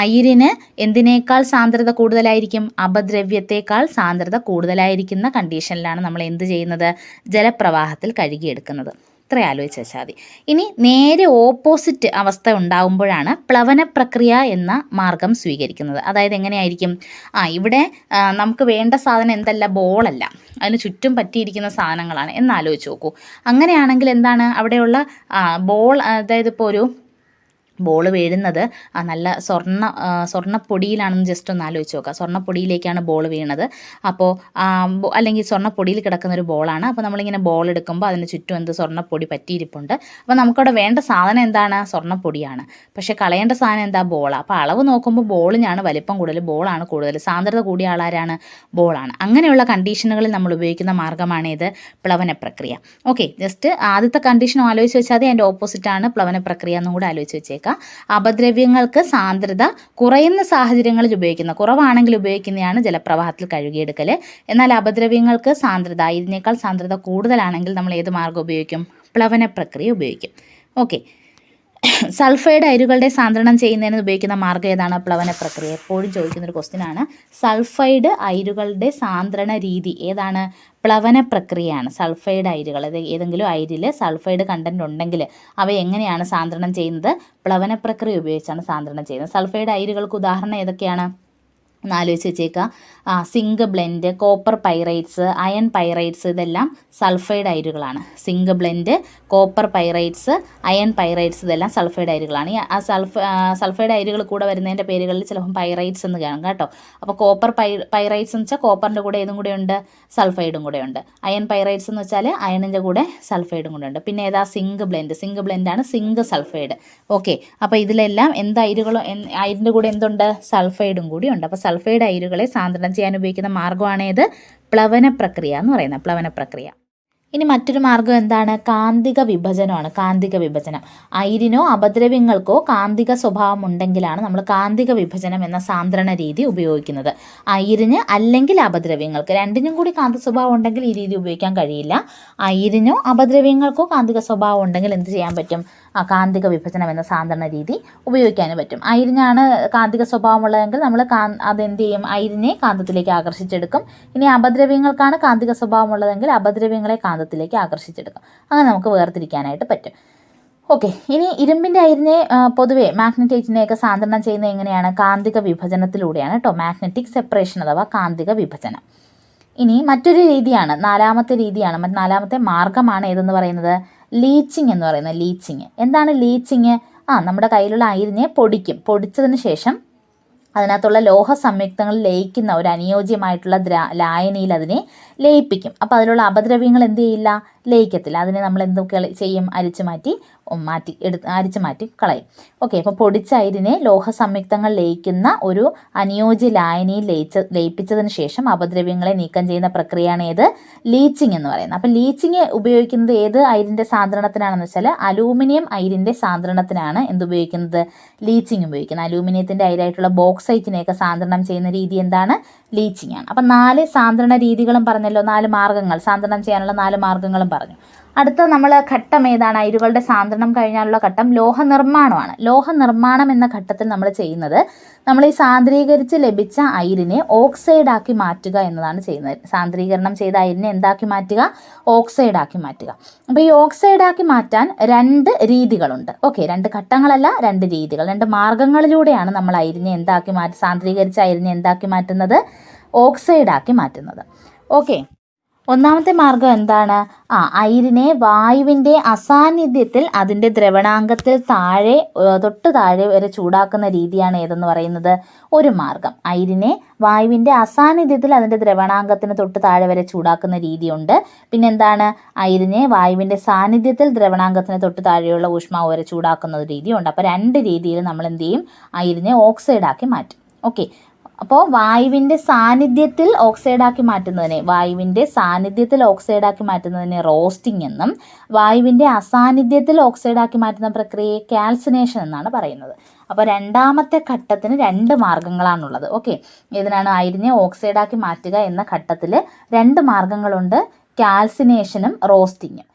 അയിരിന് എന്തിനേക്കാൾ സാന്ദ്രത കൂടുതലായിരിക്കും? അപദ്രവ്യത്തേക്കാൾ സാന്ദ്രത കൂടുതലായിരിക്കുന്ന കണ്ടീഷനിലാണ് നമ്മൾ എന്ത് ചെയ്യുന്നത്? ജലപ്രവാഹത്തിൽ കഴുകിയെടുക്കുന്നത്. ഇത്ര ആലോചിച്ച് വെച്ചാൽ മതി ഇനി നേരെ ഓപ്പോസിറ്റ് അവസ്ഥ ഉണ്ടാകുമ്പോഴാണ് പ്ലവന പ്രക്രിയ എന്ന മാർഗം സ്വീകരിക്കുന്നത്. അതായത് എങ്ങനെയായിരിക്കും? ആ ഇവിടെ നമുക്ക് വേണ്ട സാധനം എന്തല്ല? ബോളല്ല. അതിന് ചുറ്റും പറ്റിയിരിക്കുന്ന സാധനങ്ങളാണ്. എന്ന് ആലോചിച്ച് നോക്കൂ. അങ്ങനെയാണെങ്കിൽ എന്താണ്? അവിടെയുള്ള ബോൾ അതായത് ഇപ്പോൾ ഒരു ബോൾ വീഴുന്നത് ആ നല്ല സ്വർണ സ്വർണപ്പൊടിയിലാണെന്ന് ജസ്റ്റ് ഒന്ന് ആലോചിച്ച് നോക്കുക സ്വർണപ്പൊടിയിലേക്കാണ് ബോൾ വീണത്. അപ്പോൾ അല്ലെങ്കിൽ സ്വർണപ്പൊടിയിൽ കിടക്കുന്ന ഒരു ബോളാണ് അപ്പോൾ നമ്മളിങ്ങനെ ബോൾ എടുക്കുമ്പോൾ അതിന് ചുറ്റും എന്ത് സ്വർണപ്പൊടി പറ്റിയിരിപ്പുണ്ട്. അപ്പോൾ നമുക്കവിടെ വേണ്ട സാധനം എന്താണ്? സ്വർണപ്പൊടിയാണ്. പക്ഷേ കളയേണ്ട സാധനം എന്താ? ബോളാണ് അപ്പോൾ അളവ് നോക്കുമ്പോൾ ബോളിനാണ് വലിപ്പം കൂടുതൽ ബോളാണ് കൂടുതൽ. സാന്ദ്രത കൂടിയ ആളാരാണ്? ബോളാണ് അങ്ങനെയുള്ള കണ്ടീഷനുകളിൽ നമ്മൾ ഉപയോഗിക്കുന്ന മാർഗമാണ് ഇത് പ്ലവന പ്രക്രിയ. ഓക്കെ ജസ്റ്റ് ആദ്യത്തെ കണ്ടീഷൻ ആലോചിച്ച് വെച്ചാൽ അതിന്റെ ഓപ്പോസിറ്റാണ് പ്ലവന പ്രക്രിയ എന്നും കൂടെ ആലോചിച്ച് വെച്ചേക്കാം. അപദ്രവ്യങ്ങൾക്ക് സാന്ദ്രത കുറയുന്ന സാഹചര്യങ്ങളിൽ ഉപയോഗിക്കുന്ന കുറവാണെങ്കിൽ ഉപയോഗിക്കുന്നതാണ് ജലപ്രവാഹത്തിൽ കഴുകിയെടുക്കൽ എന്നാൽ അപദ്രവ്യങ്ങൾക്ക് സാന്ദ്രത ഇതിനേക്കാൾ സാന്ദ്രത കൂടുതലാണെങ്കിൽ നമ്മൾ ഏത് മാർഗം ഉപയോഗിക്കും? പ്ലവന പ്രക്രിയ ഉപയോഗിക്കും. ഓക്കെ സൾഫൈഡ് അയിരുകളുടെ സാന്ദ്രണം ചെയ്യുന്നതിന് ഉപയോഗിക്കുന്ന മാർഗം ഏതാണ്? പ്ലവന പ്രക്രിയ. എപ്പോഴും ചോദിക്കുന്നൊരു ക്വസ്റ്റ്യൻ ആണ്. സൾഫൈഡ് അയിരുകളുടെ സാന്ദ്രണ രീതി ഏതാണ്? പ്ലവന പ്രക്രിയയാണ്. സൾഫൈഡ് അയിരുകൾ അത് ഏതെങ്കിലും അയിരിൽ സൾഫൈഡ് കണ്ടന്റ് ഉണ്ടെങ്കിൽ അവ എങ്ങനെയാണ് സാന്ദ്രണം ചെയ്യുന്നത്? പ്ലവന പ്രക്രിയ ഉപയോഗിച്ചാണ് സാന്ദ്രണം ചെയ്യുന്നത്. സൾഫൈഡ് അയിരുകൾക്ക് ഉദാഹരണം ഏതൊക്കെയാണ്? ഒന്ന് ആലോചിച്ച് വെച്ചേക്കുക ആ zinc blende copper pyrites iron pyrites ഇതെല്ലാം sulphide അയിരുകളാണ്. Zinc blende copper pyrites iron pyrites ഇതെല്ലാം സൾഫൈഡ് അയിരുകളാണ്. ഈ ആ സൾഫ സൾഫൈഡ് അയിരുകൾ കൂടെ വരുന്നതിന്റെ പേരുകളിൽ ചിലപ്പം പൈറൈറ്റ്സ് എന്ന് കാണും കേട്ടോ. അപ്പോൾ കോപ്പർ പൈ പൈറൈറ്റ്സ് എന്ന് വെച്ചാൽ കോപ്പറിന്റെ കൂടെ ഏതും കൂടെ ഉണ്ട്? സൾഫൈഡും കൂടെ ഉണ്ട്. അയൺ പൈറൈറ്റ്സ് എന്ന് വെച്ചാൽ അയണിന്റെ കൂടെ സൾഫൈഡും കൂടെ ഉണ്ട്. പിന്നെ ഏതാ? Zinc blende. സിങ്ക് ബ്ലെൻഡാണ് സിങ്ക് സൾഫൈഡ്. ഓക്കെ. അപ്പോൾ ഇതിലെല്ലാം എന്ത് അയിരുകളോ അയിരിന്റെ കൂടെ എന്തുണ്ട്? സൾഫൈഡും കൂടി ഉണ്ട്. അപ്പോൾ അയിരുകളെ സാന്ദ്രണം ചെയ്യാൻ ഉപയോഗിക്കുന്ന മാർഗമാണേത് പ്ലവന പ്രക്രിയ എന്ന് പറയുന്നത് പ്ലവന പ്രക്രിയ. ഇനി മറ്റൊരു മാർഗം എന്താണ്? കാന്തിക വിഭജനമാണ്. കാന്തിക വിഭജനം. അയിരിനോ അപദ്രവ്യങ്ങൾക്കോ കാന്തിക സ്വഭാവം ഉണ്ടെങ്കിലാണ് നമ്മൾ കാന്തിക വിഭജനം എന്ന സാന്ദ്രണ രീതി ഉപയോഗിക്കുന്നത്. അയിരിന് അല്ലെങ്കിൽ അപദ്രവ്യങ്ങൾക്ക് രണ്ടിനും കൂടി കാന്തിക സ്വഭാവം ഉണ്ടെങ്കിൽ ഈ രീതി ഉപയോഗിക്കാൻ കഴിയില്ല. അയിരിനോ അപദ്രവ്യങ്ങൾക്കോ കാന്തിക സ്വഭാവം ഉണ്ടെങ്കിൽ എന്ത് ചെയ്യാൻ പറ്റും? കാന്തിക വിഭജനം എന്ന സാന്ദ്രണ രീതി ഉപയോഗിക്കാനും പറ്റും. അയിരിനാണ് കാന്തിക സ്വഭാവമുള്ളതെങ്കിൽ നമ്മൾ കാ അതെന്ത് ചെയ്യും? അയിരിനെ കാന്തത്തിലേക്ക് ആകർഷിച്ചെടുക്കും. ഇനി അപദ്രവ്യങ്ങൾക്കാണ് കാന്തിക സ്വഭാവമുള്ളതെങ്കിൽ അപദ്രവ്യങ്ങളെ കാന്തത്തിലേക്ക് ആകർഷിച്ചെടുക്കും. അങ്ങനെ നമുക്ക് വേർതിരിക്കാനായിട്ട് പറ്റും. ഓക്കെ ഇനി ഇരുമ്പിന്റെ അയിരിനെ പൊതുവെ മാഗ്നറ്റൈറ്റിനെയൊക്കെ സാന്ദ്രണം ചെയ്യുന്നത് എങ്ങനെയാണ്? കാന്തിക വിഭജനത്തിലൂടെയാണ് കേട്ടോ. മാഗ്നറ്റിക് സെപ്പറേഷൻ അഥവാ കാന്തിക വിഭജനം. ഇനി മറ്റൊരു രീതിയാണ് നാലാമത്തെ രീതിയാണ് നാലാമത്തെ മാർഗമാണ് ഏതെന്ന് പറയുന്നത്? ലീച്ചിങ് എന്ന് പറയുന്നത് ലീച്ചിങ് എന്താണ് ലീച്ചിങ് ആ നമ്മുടെ കയ്യിലുള്ള അയിരിനെ പൊടിക്കും. പൊടിച്ചതിന് ശേഷം അതിനകത്തുള്ള ലോഹ സംയുക്തങ്ങൾ ലയിക്കുന്ന ഒരു അനുയോജ്യമായിട്ടുള്ള ദ്രാ ലായനിയിൽ അതിനെ ലയിപ്പിക്കും. അപ്പോൾ അതിലുള്ള അപദ്രവ്യങ്ങൾ എന്ത് ചെയ്യില്ല? ലയിക്കത്തില്ല. അതിനെ നമ്മൾ എന്തൊക്കെ ചെയ്യും? അരിച്ചു മാറ്റി മാറ്റി എടു അരിച്ച് മാറ്റി കളയും. ഓക്കെ അപ്പോൾ പൊടിച്ച അയിരിനെ ലോഹ സംയുക്തങ്ങൾ ലയിക്കുന്ന ഒരു അനുയോജ്യ ലായനിയിൽ ലയിച്ച ലയിപ്പിച്ചതിന് ശേഷം അപദ്രവ്യങ്ങളെ നീക്കം ചെയ്യുന്ന പ്രക്രിയയാണ് ഏത്? ലീച്ചിങ് എന്ന് പറയുന്നത്. അപ്പോൾ ലീച്ചിങ് ഉപയോഗിക്കുന്നത് ഏത് അയിരിന്റെ സാന്ദ്രണത്തിനാണെന്ന് വെച്ചാൽ അലൂമിനിയം അയിരിന്റെ സാന്ദ്രണത്തിനാണ് എന്തുപയോഗിക്കുന്നത് ലീച്ചിങ് ഉപയോഗിക്കുന്നത്. അലൂമിനിയത്തിന്റെ അയിരായിട്ടുള്ള ബോക്സൈറ്റിനെയൊക്കെ സാന്ദ്രണം ചെയ്യുന്ന രീതി എന്താണ്? ലീച്ചിങ് ആണ്. അപ്പം നാല് സാന്ദ്രണ രീതികളും പറഞ്ഞല്ലോ. നാല് മാർഗങ്ങൾ സാന്ദ്രണം ചെയ്യാനുള്ള നാല് മാർഗങ്ങളും പറഞ്ഞു. അടുത്ത നമ്മൾ ഘട്ടം ഏതാണ്? അയിരുകളുടെ സാന്ദ്രണം കഴിഞ്ഞാലുള്ള ഘട്ടം ലോഹ നിർമ്മാണമാണ് ലോഹ നിർമ്മാണം എന്ന ഘട്ടത്തിൽ നമ്മൾ ചെയ്യുന്നത് നമ്മൾ ഈ സാന്ദ്രീകരിച്ച് ലഭിച്ച അയിരിനെ ഓക്സൈഡ് ആക്കി മാറ്റുക എന്നതാണ് ചെയ്യുന്നത്. സാന്ദ്രീകരണം ചെയ്ത അയിരിനെ എന്താക്കി മാറ്റുക? ഓക്സൈഡ് ആക്കി മാറ്റുക. അപ്പോൾ ഈ ഓക്സൈഡ് ആക്കി മാറ്റാൻ രണ്ട് രീതികളുണ്ട്. ഓക്കെ രണ്ട് ഘട്ടങ്ങളല്ല രണ്ട് രീതികൾ. രണ്ട് മാർഗങ്ങളിലൂടെയാണ് നമ്മൾ അയിരിനെ എന്താക്കി മാറ്റി സാന്ദ്രീകരിച്ച അയിരിനെ എന്താക്കി മാറ്റുന്നത്? ഓക്സൈഡ് ആക്കി മാറ്റുന്നത്. ഓക്കെ ഒന്നാമത്തെ മാർഗം എന്താണ്? ആ അയിരിനെ വായുവിന്റെ അസാന്നിധ്യത്തിൽ അതിന്റെ ദ്രവണാങ്കത്തിൽ താഴെ തൊട്ട് താഴെ വരെ ചൂടാക്കുന്ന രീതിയാണ് ഏതെന്ന് പറയുന്നത്? ഒരു മാർഗം. അയിരിനെ വായുവിന്റെ അസാന്നിധ്യത്തിൽ അതിന്റെ ദ്രവണാങ്കത്തിന് തൊട്ട് താഴെ വരെ ചൂടാക്കുന്ന രീതിയുണ്ട്. പിന്നെ എന്താണ് അയിരിനെ വായുവിന്റെ സാന്നിധ്യത്തിൽ ദ്രവണാങ്കത്തിന് തൊട്ട് താഴെയുള്ള ഊഷ്മാവ് വരെ ചൂടാക്കുന്ന ഒരു രീതിയുണ്ട്. അപ്പോൾ രണ്ട് രീതിയിൽ നമ്മൾ എന്ത് ചെയ്യും? അയിരിനെ ഓക്സൈഡാക്കി മാറ്റും. ഓക്കെ. അപ്പോൾ വായുവിന്റെ സാന്നിധ്യത്തിൽ ഓക്സൈഡാക്കി മാറ്റുന്നതിനെ വായുവിന്റെ സാന്നിധ്യത്തിൽ ഓക്സൈഡാക്കി മാറ്റുന്നതിനെ റോസ്റ്റിംഗ് എന്നും വായുവിന്റെ അസാന്നിധ്യത്തിൽ ഓക്സൈഡാക്കി മാറ്റുന്ന പ്രക്രിയയെ കാൽസിനേഷൻ എന്നാണ് പറയുന്നത്. അപ്പോൾ രണ്ടാമത്തെ ഘട്ടത്തിന് രണ്ട് മാർഗങ്ങളാണുള്ളത്. ഓക്കെ ഇതിനാണ് അയിരിനെ ഓക്സൈഡാക്കി മാറ്റുക എന്ന ഘട്ടത്തിൽ രണ്ട് മാർഗങ്ങളുണ്ട്. കാൽസിനേഷനും റോസ്റ്റിങ്ങും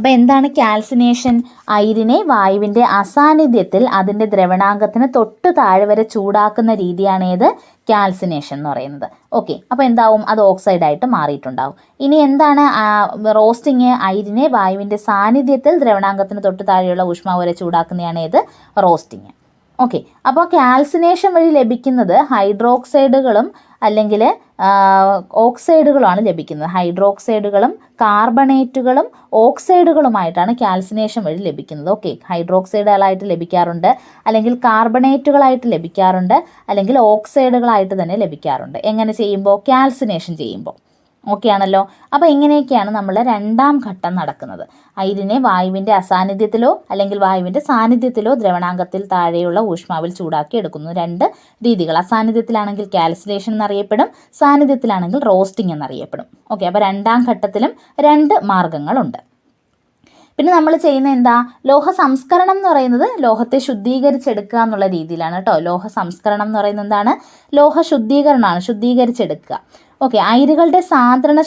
അപ്പോൾ എന്താണ് കാൽസിനേഷൻ? അയിരിനെ വായുവിന്റെ അസാന്നിധ്യത്തിൽ അതിന്റെ ദ്രവണാംഗത്തിന് തൊട്ട് താഴെ വരെ ചൂടാക്കുന്ന രീതിയാണ് ഏത് കാൽസിനേഷൻ എന്ന് പറയുന്നത്. ഓക്കെ അപ്പോൾ എന്താവും? അത് ഓക്സൈഡ് ആയിട്ട് മാറിയിട്ടുണ്ടാവും. ഇനി എന്താണ് റോസ്റ്റിങ് അയിരിനെ വായുവിന്റെ സാന്നിധ്യത്തിൽ ദ്രവണാംഗത്തിന് തൊട്ട് താഴെയുള്ള ഊഷ്മാവ് വരെ ചൂടാക്കുന്നതാണ് ഏത് റോസ്റ്റിങ്. ഓക്കെ അപ്പോൾ കാൽസിനേഷൻ വഴി ലഭിക്കുന്നത് ഹൈഡ്രോക്സൈഡുകളും അല്ലെങ്കിൽ ഓക്സൈഡുകളാണ് ലഭിക്കുന്നത്. ഹൈഡ്രോക്സൈഡുകളും കാർബണേറ്റുകളും ഓക്സൈഡുകളുമായിട്ടാണ് കാൽസിനേഷൻ വഴി ലഭിക്കുന്നത്. ഓക്കെ ഹൈഡ്രോക്സൈഡുകളായിട്ട് ലഭിക്കാറുണ്ട് അല്ലെങ്കിൽ കാർബണേറ്റുകളായിട്ട് ലഭിക്കാറുണ്ട് അല്ലെങ്കിൽ ഓക്സൈഡുകളായിട്ട് തന്നെ ലഭിക്കാറുണ്ട്. എങ്ങനെ ചെയ്യുമ്പോൾ? കാൽസിനേഷൻ ചെയ്യുമ്പോൾ. ഓക്കെ ആണല്ലോ അപ്പോൾ ഇങ്ങനെയൊക്കെയാണ് നമ്മൾ രണ്ടാം ഘട്ടം നടക്കുന്നത്. അയിരിനെ വായുവിന്റെ അസാന്നിധ്യത്തിലോ അല്ലെങ്കിൽ വായുവിന്റെ സാന്നിധ്യത്തിലോ ദ്രവണാംഗത്തിൽ താഴെയുള്ള ഊഷ്മാവിൽ ചൂടാക്കി എടുക്കുന്നു. രണ്ട് രീതികൾ. അസാന്നിധ്യത്തിലാണെങ്കിൽ കാൽസിലേഷൻ എന്നറിയപ്പെടും സാന്നിധ്യത്തിലാണെങ്കിൽ റോസ്റ്റിംഗ് എന്നറിയപ്പെടും. ഓക്കെ അപ്പോൾ രണ്ടാം ഘട്ടത്തിലും രണ്ട് മാർഗങ്ങളുണ്ട്. പിന്നെ നമ്മൾ ചെയ്യുന്ന എന്താ? ലോഹ സംസ്കരണം എന്ന് പറയുന്നത് ലോഹത്തെ ശുദ്ധീകരിച്ചെടുക്കുക എന്നുള്ള രീതിയിലാണ് കേട്ടോ. ലോഹ സംസ്കരണം എന്ന് പറയുന്നത് എന്താണ്? ലോഹ ശുദ്ധീകരണമാണ് ശുദ്ധീകരിച്ചെടുക്കുക. ഓക്കെ അയിരുകളുടെ സാന്ദ്രണ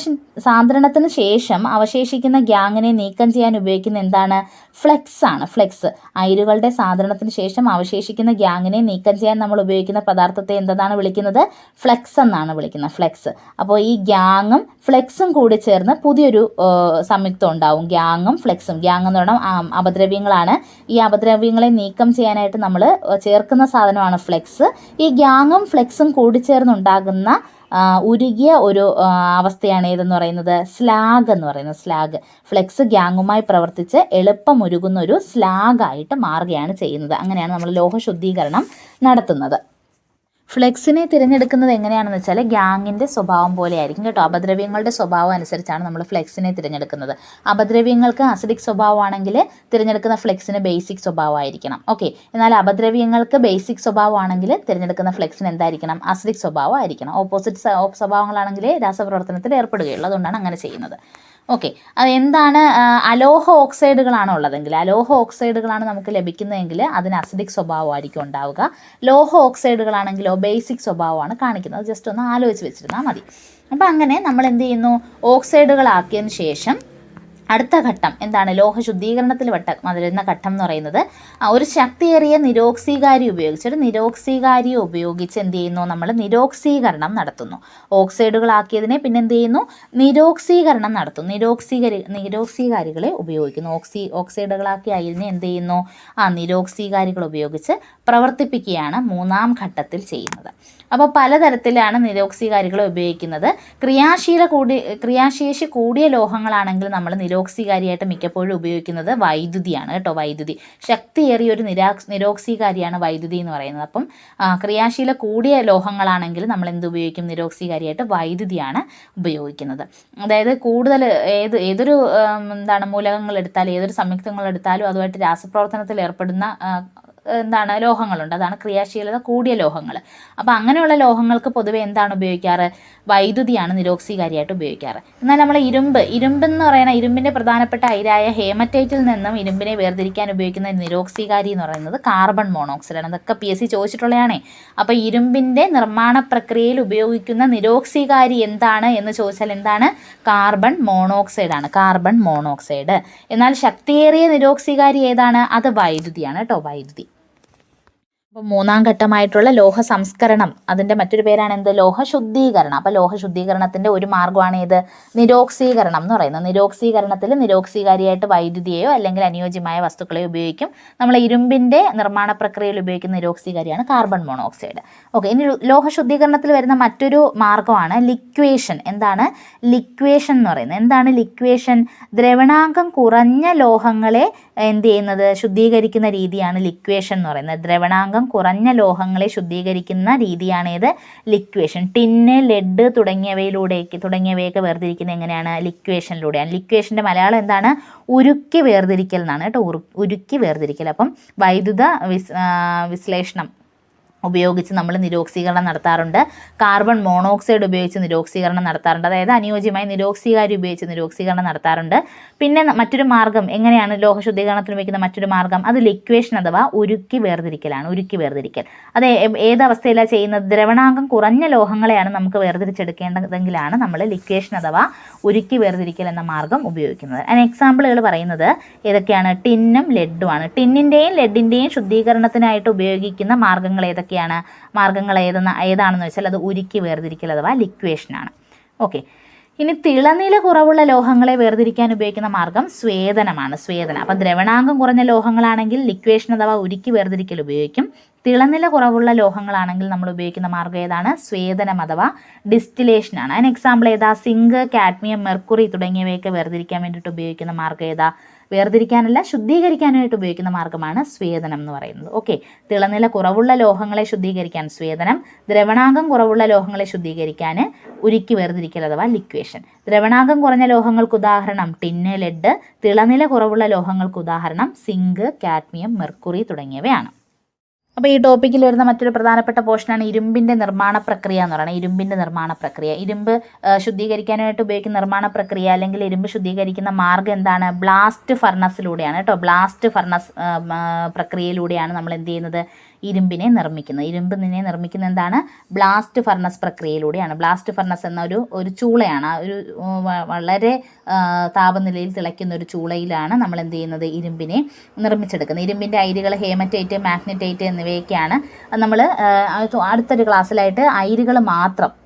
സാന്ദ്രണത്തിന് ശേഷം അവശേഷിക്കുന്ന ഗ്യാങ്ങിനെ നീക്കം ചെയ്യാൻ ഉപയോഗിക്കുന്ന എന്താണ്? ഫ്ലെക്സ് ആണ് ഫ്ലെക്സ് അയിരുകളുടെ സാന്ദ്രണത്തിന് ശേഷം അവശേഷിക്കുന്ന ഗ്യാങ്ങിനെ നീക്കം ചെയ്യാൻ നമ്മൾ ഉപയോഗിക്കുന്ന പദാർത്ഥത്തെ എന്താണ് വിളിക്കുന്നത്? ഫ്ലെക്സ് എന്നാണ് വിളിക്കുന്നത് ഫ്ലെക്സ് അപ്പോൾ ഈ ഗ്യാങ്ങും ഫ്ലെക്സും കൂടി ചേർന്ന് പുതിയൊരു സംയുക്തം ഉണ്ടാവും. ഗ്യാങ്ങും ഫ്ലെക്സും ഗ്യാങ് എന്ന് പറഞ്ഞാൽ അപദ്രവ്യങ്ങളാണ്. ഈ അപദ്രവ്യങ്ങളെ നീക്കം ചെയ്യാനായിട്ട് നമ്മൾ ചേർക്കുന്ന സാധനമാണ് ഫ്ലെക്സ് ഈ ഗ്യാങ്ങും ഫ്ലെക്സും കൂടിച്ചേർന്നുണ്ടാകുന്ന ആ, ഉരുകിയ ഒരു അവസ്ഥയാണ് ഏതെന്ന് പറയുന്നത്? സ്ലാഗ് എന്ന് പറയുന്നത് സ്ലാഗ്. ഫ്ലെക്സ് ഗ്യാങ്ങുമായി പ്രവർത്തിച്ച് എളുപ്പം ഉരുകുന്ന ഒരു സ്ലാഗായിട്ട് മാറുകയാണ് ചെയ്യുന്നത്. അങ്ങനെയാണ് നമ്മൾ ലോഹ ശുദ്ധീകരണം നടത്തുന്നത്. ഫ്ലെക്സിനെ തിരഞ്ഞെടുക്കുന്നത് എങ്ങനെയാണെന്ന് വെച്ചാൽ ഗ്യാങ്ങിന്റെ സ്വഭാവം പോലെ ആയിരിക്കും കേട്ടോ. അപദ്രവ്യങ്ങളുടെ സ്വഭാവം അനുസരിച്ചാണ് നമ്മൾ ഫ്ലെക്സിനെ തിരഞ്ഞെടുക്കുന്നത്. അപദ്രവ്യങ്ങൾക്ക് അസിഡിക് സ്വഭാവമാണെങ്കിൽ തിരഞ്ഞെടുക്കുന്ന ഫ്ലെക്സിന് ബേസിക് സ്വഭാവമായിരിക്കണം. ഓക്കെ എന്നാൽ അപദ്രവ്യങ്ങൾക്ക് ബേസിക് സ്വഭാവമാണെങ്കിൽ തിരഞ്ഞെടുക്കുന്ന ഫ്ലെക്സിന് എന്തായിരിക്കണം? അസിഡിക് സ്വഭാവമായിരിക്കണം. ഓപ്പോസിറ്റ് സ്വഭാവങ്ങളാണെങ്കിൽ രാസപ്രവർത്തനത്തിൽ ഏർപ്പെടുകയുള്ളൂ. അതുകൊണ്ടാണ് അങ്ങനെ ചെയ്യുന്നത്. ഓക്കെ. അത് എന്താണ് അലോഹ ഓക്സൈഡുകളാണ് ഉള്ളതെങ്കിൽ അലോഹ ഓക്സൈഡുകളാണ് നമുക്ക് ലഭിക്കുന്നതെങ്കിൽ അതിന് അസിഡിക് സ്വഭാവമായിരിക്കും ഉണ്ടാവുക. ലോഹ ഓക്സൈഡുകളാണെങ്കിലോ ബേസിക് സ്വഭാവമാണ് കാണിക്കുന്നത്. ജസ്റ്റ് ഒന്ന് ആലോചിച്ച് വെച്ചിരുന്നാൽ മതി. അപ്പോൾ അങ്ങനെ നമ്മൾ എന്ത് ചെയ്യുന്നു? ഓക്സൈഡുകളാക്കിയതിന് ശേഷം അടുത്ത ഘട്ടം എന്താണ്? ലോഹ ശുദ്ധീകരണത്തിൽ വട്ട വരുന്ന ഘട്ടം എന്ന് പറയുന്നത് ഒരു ശക്തിയേറിയ നിരോക്സീകാരി ഉപയോഗിച്ച് ഒരു നിരോക്സീകാരി ഉപയോഗിച്ച് എന്ത് ചെയ്യുന്നു? നമ്മൾ നിരോക്സീകരണം നടത്തുന്നു. ഓക്സൈഡുകളാക്കിയതിനെ പിന്നെ എന്ത് ചെയ്യുന്നു? നിരോക്സീകരണം നടത്തുന്നു. നിരോക്സീകരി നിരോക്സീകാരികളെ ഉപയോഗിക്കുന്നു. ഓക്സി ഓക്സൈഡുകളാക്കി അതിനെ എന്ത് ചെയ്യുന്നു? ആ നിരോക്സീകാരികൾ ഉപയോഗിച്ച് പ്രവർത്തിപ്പിക്കുകയാണ് മൂന്നാം ഘട്ടത്തിൽ ചെയ്യുന്നത്. അപ്പോൾ പലതരത്തിലാണ് നിരോക്സീകാരികളെ ഉപയോഗിക്കുന്നത്. ക്രിയാശീല കൂടി ക്രിയാശേഷി കൂടിയ ലോഹങ്ങളാണെങ്കിൽ നമ്മൾ നിരോക്സീകാരിയായിട്ട് മിക്കപ്പോഴും ഉപയോഗിക്കുന്നത് വൈദ്യുതിയാണ് കേട്ടോ വൈദ്യുതി. ശക്തിയേറിയ ഒരു നിരാക്സ് നിരോക്സികാരിയാണ് വൈദ്യുതി എന്ന് പറയുന്നത്. അപ്പം ക്രിയാശീല കൂടിയ ലോഹങ്ങളാണെങ്കിൽ നമ്മൾ എന്ത് ഉപയോഗിക്കും? നിരോക്സികാരിയായിട്ട് വൈദ്യുതിയാണ് ഉപയോഗിക്കുന്നത്. അതായത് കൂടുതൽ ഏത് ഏതൊരു എന്താണ് മൂലകങ്ങൾ എടുത്താലും ഏതൊരു സംയുക്തങ്ങൾ എടുത്താലും അതുമായിട്ട് രാസപ്രവർത്തനത്തിൽ ഏർപ്പെടുന്ന എന്താണ് ലോഹങ്ങളുണ്ട്. അതാണ് ക്രിയാശീലത കൂടിയ ലോഹങ്ങൾ അപ്പോൾ അങ്ങനെയുള്ള ലോഹങ്ങൾക്ക് പൊതുവെ എന്താണ് ഉപയോഗിക്കാറ്? വൈദ്യുതിയാണ് നിരോക്സീകാരിയായിട്ട് ഉപയോഗിക്കാറ്. എന്നാൽ നമ്മൾ ഇരുമ്പ് ഇരുമ്പ് എന്ന് പറയുന്ന ഇരുമ്പിന്റെ പ്രധാനപ്പെട്ട അയിരായ ഹേമറ്റൈറ്റിൽ നിന്നും ഇരുമ്പിനെ വേർതിരിക്കാൻ ഉപയോഗിക്കുന്ന നിരോക്സീകാരി എന്ന് പറയുന്നത് കാർബൺ മോണോക്സൈഡാണ്. ആണ് ഇതൊക്കെ പി എസ് സി ചോദിച്ചിട്ടുള്ളതാണേ അപ്പോൾ ഇരുമ്പിന്റെ നിർമ്മാണ പ്രക്രിയയിൽ ഉപയോഗിക്കുന്ന നിരോക്സീകാരി എന്താണ് എന്ന് ചോദിച്ചാൽ എന്താണ്? കാർബൺ മോണോക്സൈഡാണ്. Carbon monoxide. എന്നാൽ ശക്തിയേറിയ നിരോക്സീകാരി ഏതാണ്? അത് വൈദ്യുതിയാണ് കേട്ടോ വൈദ്യുതി. അപ്പോൾ മൂന്നാം ഘട്ടമായിട്ടുള്ള ലോഹ സംസ്കരണം. അതിന്റെ മറ്റൊരു പേരാണ് എന്ത്? ലോഹ ശുദ്ധീകരണം. അപ്പോൾ ലോഹ ശുദ്ധീകരണത്തിന്റെ ഒരു മാർഗമാണ് ഏത്? നിരോക്സീകരണം എന്ന് പറയുന്നത്. നിരോക്സീകരണത്തിൽ നിരോക്സീകാരിയായിട്ട് വൈദ്യുതിയെയോ അല്ലെങ്കിൽ അനുയോജ്യമായ വസ്തുക്കളെയോ ഉപയോഗിക്കും. നമ്മൾ ഇരുമ്പിന്റെ നിർമ്മാണ പ്രക്രിയയിൽ ഉപയോഗിക്കുന്ന നിരോക്സീകാരിയാണ് കാർബൺ മോണോക്സൈഡ്. ഓക്കെ ഇനി ലോഹ ശുദ്ധീകരണത്തിൽ വരുന്ന മറ്റൊരു മാർഗമാണ് ലിക്വേഷൻ. എന്താണ്? ലിക്വേഷൻ എന്ന് പറയുന്നത്. എന്താണ് ലിക്വേഷൻ? ദ്രവണാങ്കം കുറഞ്ഞ ലോഹങ്ങളെ എന്ത് ചെയ്യുന്നത്? ശുദ്ധീകരിക്കുന്ന രീതിയാണ് ലിക്വേഷൻ എന്ന് പറയുന്നത്. ദ്രവണാങ്കം കുറഞ്ഞ ലോഹങ്ങളെ ശുദ്ധീകരിക്കുന്ന രീതിയാണേത് ലിക്വേഷൻ ടിന്ന് ലെഡ് തുടങ്ങിയവയിലൂടെയൊക്കെ തുടങ്ങിയവയൊക്കെ വേർതിരിക്കുന്നത് എങ്ങനെയാണ്? ലിക്വേഷനിലൂടെയാണ് ലിക്വേഷന്റെ മലയാളം എന്താണ്? ഉരുക്കി വേർതിരിക്കൽ എന്നാണ് കേട്ടോ. ഉരുക്കി വേർതിരിക്കൽ. അപ്പം വൈദ്യുത വിശ്ലേഷണം ഉപയോഗിച്ച് നമ്മൾ നിരോക്സീകരണം നടത്താറുണ്ട്. കാർബൺ മോണോക്സൈഡ് ഉപയോഗിച്ച് നിരോക്സീകരണം നടത്താറുണ്ട്. അതായത് അനുയോജ്യമായി നിരോക്സീകാരി ഉപയോഗിച്ച് നിരോക്സീകരണം നടത്താറുണ്ട്. പിന്നെ മറ്റൊരു മാർഗം എങ്ങനെയാണ് ലോഹ ശുദ്ധീകരണത്തിന് ഉപയോഗിക്കുന്ന മറ്റൊരു മാർഗം? അത് ലിക്വേഷൻ അഥവാ ഉരുക്കി വേർതിരിക്കലാണ് ഉരുക്കി വേർതിരിക്കൽ. അത് ഏതവസ്ഥയിലാണ് ചെയ്യുന്നത്? ദ്രവണാംഗം കുറഞ്ഞ ലോഹങ്ങളെയാണ് നമുക്ക് വേർതിരിച്ചെടുക്കേണ്ടതെങ്കിലാണ് നമ്മൾ ലിക്വേഷൻ അഥവാ ഉരുക്കി വേർതിരിക്കൽ എന്ന മാർഗം ഉപയോഗിക്കുന്നത്. അതിന് എക്സാമ്പിളുകൾ പറയുന്നത് ഏതൊക്കെയാണ്? ടിന്നും ലെഡുമാണ് ടിന്നിന്റെയും ലെഡിന്റെയും ശുദ്ധീകരണത്തിനായിട്ട് ഉപയോഗിക്കുന്ന മാർഗങ്ങൾ ഏതൊക്കെയാണ്? മാർഗങ്ങൾ ഏതെന്ന് ഏതാണെന്ന് വെച്ചാൽ അത് ഉരുക്കി വേർതിരിക്കൽ അഥവാ ലിക്വേഷനാണ് ഓക്കെ ഇനി തിളനില കുറവുള്ള ലോഹങ്ങളെ വേർതിരിക്കാൻ ഉപയോഗിക്കുന്ന മാർഗം സ്വേദനമാണ് സ്വേദനം. അപ്പം ദ്രവണാംഗം കുറഞ്ഞ ലോഹങ്ങളാണെങ്കിൽ ലിക്വേഷൻ അഥവാ ഉരുക്കി വേർതിരിക്കൽ ഉപയോഗിക്കും. തിളനില കുറവുള്ള ലോഹങ്ങളാണെങ്കിൽ നമ്മൾ ഉപയോഗിക്കുന്ന മാർഗം ഏതാണ്? സ്വേദനം അഥവാ ഡിസ്റ്റിലേഷൻ ആണ്. അതിന് എക്സാമ്പിൾ ഏതാ? സിങ്ക് കാഡ്മിയം മെർക്കുറി തുടങ്ങിയവയൊക്കെ വേർതിരിക്കാൻ വേണ്ടിയിട്ട് ഉപയോഗിക്കുന്ന മാർഗം ഏതാ? വേർതിരിക്കാനല്ല ശുദ്ധീകരിക്കാനായിട്ട് ഉപയോഗിക്കുന്ന മാർഗമാണ് സ്വേദനം എന്ന് പറയുന്നത്. ഓക്കെ തിളനില കുറവുള്ള ലോഹങ്ങളെ ശുദ്ധീകരിക്കാൻ സ്വേദനം ദ്രവണാംഗം കുറവുള്ള ലോഹങ്ങളെ ശുദ്ധീകരിക്കാൻ ഉരുക്കി വേർതിരിക്കൽ അഥവാ ലിക്വേഷൻ ദ്രവണാംഗം കുറഞ്ഞ ലോഹങ്ങൾക്ക് ഉദാഹരണം ടിന്ന് ലെഡ് തിളനില കുറവുള്ള ലോഹങ്ങൾക്ക് ഉദാഹരണം സിങ്ക് കാഡ്മിയം മെർക്കുറി തുടങ്ങിയവയാണ്. അപ്പോൾ ഈ ടോപ്പിക്കിൽ വരുന്ന മറ്റൊരു പ്രധാനപ്പെട്ട പോർഷനാണ് ഇരുമ്പിന്റെ നിർമ്മാണ പ്രക്രിയ എന്ന് പറയുന്നത്. ഇരുമ്പിന്റെ നിർമ്മാണ പ്രക്രിയ. ഇരുമ്പ് ശുദ്ധീകരിക്കാനായിട്ട് ഉപയോഗിക്കുന്ന നിർമ്മാണ പ്രക്രിയ അല്ലെങ്കിൽ ഇരുമ്പ് ശുദ്ധീകരിക്കുന്ന മാർഗം എന്താണ്? ബ്ലാസ്റ്റ് ഫർണസിലൂടെയാണ് കേട്ടോ ബ്ലാസ്റ്റ് ഫർണസ് പ്രക്രിയയിലൂടെയാണ് നമ്മൾ എന്ത് ചെയ്യുന്നത്? ഇരുമ്പിനെ നിർമ്മിക്കുന്നത്. ഇരുമ്പിനെ നിർമ്മിക്കുന്ന എന്താണ്? ബ്ലാസ്റ്റ് ഫർണസ് പ്രക്രിയയിലൂടെയാണ്. ബ്ലാസ്റ്റ് ഫർണസ് എന്ന ഒരു ഒരു ചൂളയാണ്. ആ ഒരു വളരെ താപനിലയിൽ തിളയ്ക്കുന്ന ഒരു ചൂളയിലാണ് നമ്മൾ എന്ത് ചെയ്യുന്നത്? ഇരുമ്പിനെ നിർമ്മിച്ചെടുക്കുന്നത്. ഇരുമ്പിന്റെ അയിരുകൾ ഹേമറ്റൈറ്റ് മാഗ്നറ്റൈറ്റ് എന്നിവയൊക്കെയാണ്. നമ്മൾ അടുത്തൊരു ക്ലാസ്സിലായിട്ട് അയിരുകൾ മാത്രം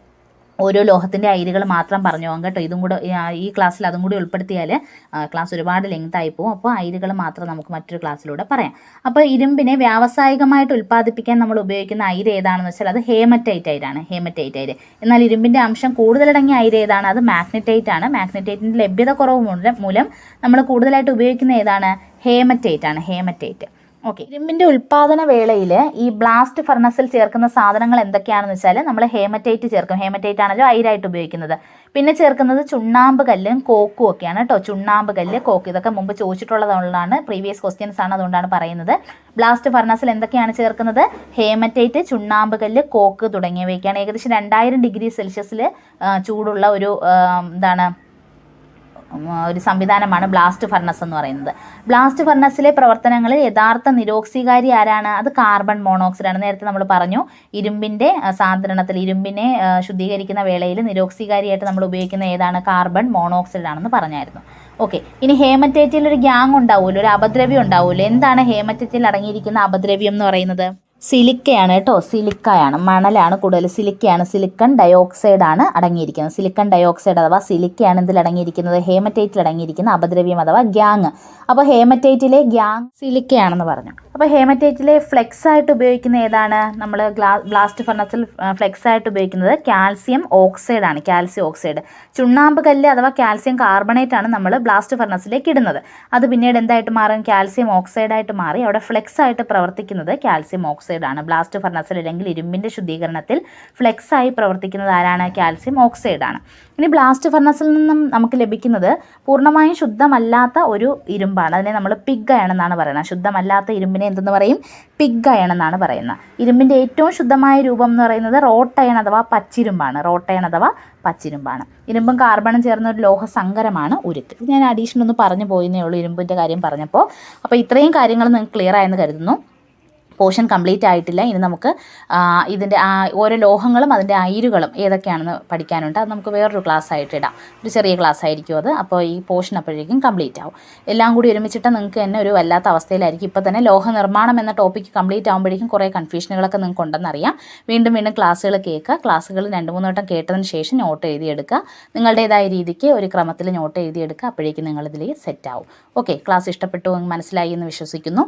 ഓരോ ലോഹത്തിന്റെ അയിരുകൾ മാത്രം പറഞ്ഞു പോകാം കേട്ടോ. ഇതും കൂടെ ഈ- ക്ലാസ്സിൽ അതും കൂടി ഉൾപ്പെടുത്തിയാൽ ക്ലാസ് ഒരുപാട് ലെങ്ത് ആയി പോകും അപ്പോൾ അയിരുകൾ മാത്രം നമുക്ക് മറ്റൊരു ക്ലാസ്സിലൂടെ പറയാം. അപ്പോൾ ഇരുമ്പിനെ വ്യാവസായികമായിട്ട് ഉൽപ്പാദിപ്പിക്കാൻ നമ്മൾ ഉപയോഗിക്കുന്ന അയിര് ഏതാണെന്ന് വെച്ചാൽ അത് ഹേമറ്റൈറ്റ് അയിരാണ് ഹേമറ്റൈറ്റ് അയിര് എന്നാൽ ഇരുമ്പിന്റെ അംശം കൂടുതലടങ്ങിയ അയിര് ഏതാണ്? അത് മാഗ്നറ്റൈറ്റ് ആണ്. മാഗ്നറ്റൈറ്റിന്റെ ലഭ്യത കുറവ് മൂലം നമ്മൾ കൂടുതലായിട്ട് ഉപയോഗിക്കുന്ന ഏതാണ്? ഹേമറ്റൈറ്റ് ആണ്. ഹേമറ്റൈറ്റ്. ഓക്കെ. ഇരുമ്പിന്റെ ഉൽപാദന വേളയിൽ ഈ ബ്ലാസ്റ്റ് ഫർണസിൽ ചേർക്കുന്ന സാധനങ്ങൾ എന്തൊക്കെയാണെന്ന് വെച്ചാൽ നമ്മൾ ഹേമറ്റൈറ്റ് ചേർക്കും. ഹേമറ്റൈറ്റ് ആണല്ലോ അയിരായിട്ട് ഉപയോഗിക്കുന്നത്. പിന്നെ ചേർക്കുന്നത് ചുണ്ണാമ്പ് കല്ലും കോക്കും ഒക്കെയാണ് കേട്ടോ. ചുണ്ണാമ്പ് കല്ല് കോക്ക് ഇതൊക്കെ മുമ്പ് ചോദിച്ചിട്ടുള്ളതുകൊണ്ടാണ് പ്രീവിയസ് ക്വസ്റ്റ്യൻസ് ആണ് അതുകൊണ്ടാണ് പറയുന്നത്. ബ്ലാസ്റ്റ് ഫർണസിൽ എന്തൊക്കെയാണ് ചേർക്കുന്നത്? ഹേമറ്റൈറ്റ് ചുണ്ണാമ്പ് കല്ല് കോക്ക് തുടങ്ങിയവയൊക്കെയാണ്. ഏകദേശം രണ്ടായിരം ഡിഗ്രി സെൽഷ്യസിൽ ചൂടുള്ള ഒരു എന്താണ് ഒരു സംവിധാനമാണ് ബ്ലാസ്റ്റ് ഫർണസ് എന്ന് പറയുന്നത്. ബ്ലാസ്റ്റ് ഫർണസിലെ പ്രവർത്തനങ്ങളിൽ യഥാർത്ഥ നിരോക്സികാരി ആരാണ്? അത് കാർബൺ മോണോക്സൈഡ് ആണ്. നേരത്തെ നമ്മൾ പറഞ്ഞു ഇരുമ്പിന്റെ സാന്ദ്രണത്തിൽ ഇരുമ്പിനെ ശുദ്ധീകരിക്കുന്ന വേളയിൽ നിരോക്സികാരിയായിട്ട് നമ്മൾ ഉപയോഗിക്കുന്ന ഏതാണ്? കാർബൺ മോണോക്സൈഡ് ആണെന്ന് പറഞ്ഞായിരുന്നു. ഓക്കെ ഇനി ഹേമറ്റേറ്റിൽ ഒരു ഗ്യാങ് ഉണ്ടാവുമല്ലോ ഒരു അപദ്രവ്യം ഉണ്ടാവുമല്ലോ എന്താണ് ഹേമറ്റേറ്റിൽ അടങ്ങിയിരിക്കുന്ന അപദ്രവ്യം എന്ന് പറയുന്നത്? സിലിക്കയാണ് കേട്ടോ സിലിക്കയാണ് മണലാണ് കൂടുതൽ സിലിക്കയാണ് സിലിക്കൺ ഡയോക്സൈഡ് ആണ് അടങ്ങിയിരിക്കുന്നത്. സിലിക്കൺ ഡയോക്സൈഡ് അഥവാ സിലിക്കയാണ് ഇതിൽ അടങ്ങിയിരിക്കുന്നത്? ഹേമറ്റൈറ്റിൽ അടങ്ങിയിരിക്കുന്ന അപദ്രവ്യം അഥവാ ഗ്യാങ്. അപ്പോൾ ഹേമറ്റൈറ്റിലെ ഗ്യാങ് സിലിക്കയാണെന്ന് പറഞ്ഞു. അപ്പോൾ ഹേമറ്റൈറ്റിലെ ഫ്ലെക്സ് ആയിട്ട് ഉപയോഗിക്കുന്ന ഏതാണ്? നമ്മൾ ഗ്ലാ ബ്ലാസ്റ്റ് ഫർണസിൽ ഫ്ലെക്സ് ആയിട്ട് ഉപയോഗിക്കുന്നത് കാൽസ്യം ഓക്സൈഡ് ആണ് കാൽസ്യം ഓക്സൈഡ്. ചുണ്ണാമ്പ് കല്ല് അഥവാ കാൽസ്യം കാർബണേറ്റ് ആണ് നമ്മൾ ബ്ലാസ്റ്റ് ഫർണസിലേക്ക് ഇടുന്നത്. അത് പിന്നീട് എന്തായിട്ട് മാറും? കാൽസ്യം ഓക്സൈഡ് ആയിട്ട് മാറി അവിടെ ഫ്ലെക്സ് ആയിട്ട് പ്രവർത്തിക്കുന്നത് കാൽസ്യം ഓക്സൈഡ് ആണ്. ബ്ലാസ്റ്റ് ഫർണസിൽ അല്ലെങ്കിൽ ഇരുമ്പിന്റെ ശുദ്ധീകരണത്തിൽ ഫ്ലെക്സ് ആയി പ്രവർത്തിക്കുന്നത് ആരാണ്? കാൽസ്യം ഓക്സൈഡ് ആണ്. ഇനി ബ്ലാസ്റ്റ് ഫർണസിൽ നിന്നും നമുക്ക് ലഭിക്കുന്നത് പൂർണമായും ശുദ്ധമല്ലാത്ത ഒരു ഇരുമ്പാണ്. അതിനെ നമ്മൾ പിഗ് ആണെന്നാണ് പറയുന്നത്. ശുദ്ധമല്ലാത്ത ഇരുമ്പിനെ എന്തെന്ന് പറയും? പിഗ് അയൺ എന്നാണ് പറയുന്നത്. ഇരുമ്പിന്റെ ഏറ്റവും ശുദ്ധമായ രൂപം എന്ന് പറയുന്നത് റോട്ട് അയൺ അഥവാ പച്ചിരുമ്പാണ്. റോട്ട് അയൺ അഥവാ പച്ചിരുമ്പാണ്. ഇരുമ്പും കാർബണും ചേർന്ന ഒരു ലോഹ സങ്കരമാണ് ഉരുക്ക് ഞാൻ അഡീഷണൽ ഒന്ന് പറഞ്ഞു പോയിന്നേ ഉള്ളൂ ഇരുമ്പിന്റെ കാര്യം പറഞ്ഞപ്പോൾ. അപ്പോൾ ഇത്രയും കാര്യങ്ങൾ നിങ്ങൾക്ക് ക്ലിയർ ആയെന്ന് കരുതുന്നു. പോർഷൻ കംപ്ലീറ്റ് ആയിട്ടില്ല. ഇനി നമുക്ക് ഇതിന്റെ ഓരോ ലോഹങ്ങളും അതിന്റെ അയിരുകളും ഏതൊക്കെയാണെന്ന് പഠിക്കാനുണ്ട്. അത് നമുക്ക് വേറൊരു ക്ലാസ് ആയിട്ട് ഇടാം. ഒരു ചെറിയ ക്ലാസ് ആയിരിക്കും അത്. അപ്പോൾ ഈ പോർഷൻ അപ്പോഴേക്കും കംപ്ലീറ്റ് ആവും. എല്ലാം കൂടി ഒരുമിച്ചിട്ട് നിങ്ങൾക്ക് തന്നെ ഒരു വല്ലാത്ത അവസ്ഥയിലായിരിക്കും. ഇപ്പോൾ തന്നെ ലോഹ നിർമ്മാണം എന്ന ടോപ്പിക് കംപ്ലീറ്റ് ആകുമ്പോഴേക്കും കുറേ കൺഫ്യൂഷനുകളൊക്കെ നിങ്ങൾക്ക് ഉണ്ടെന്നറിയാം. വീണ്ടും വീണ്ടും ക്ലാസ്സുകൾ കേൾക്കുക. ക്ലാസ്സുകൾ രണ്ട് മൂന്ന് വട്ടം കേട്ടതിന് ശേഷം നോട്ട് എഴുതിയെടുക്കുക നിങ്ങളുടേതായ രീതിക്ക് ഒരു ക്രമത്തിൽ നോട്ട് എഴുതിയെടുക്കുക അപ്പോഴേക്കും നിങ്ങളിതിൽ സെറ്റ് ആവും. ഓക്കെ ക്ലാസ് ഇഷ്ടപ്പെട്ടു മനസ്സിലായി എന്ന് വിശ്വസിക്കുന്നു.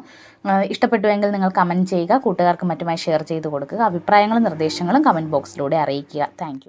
ഇഷ്ടപ്പെട്ടുവെങ്കിൽ നിങ്ങൾ കമന്റ് ചെയ്യുക. കൂട്ടുകാർക്ക് മറ്റുമായി ഷെയർ ചെയ്ത് കൊടുക്കുക. അഭിപ്രായങ്ങളും നിർദ്ദേശങ്ങളും കമന്റ് ബോക്സിലൂടെ അറിയിക്കുക. താങ്ക്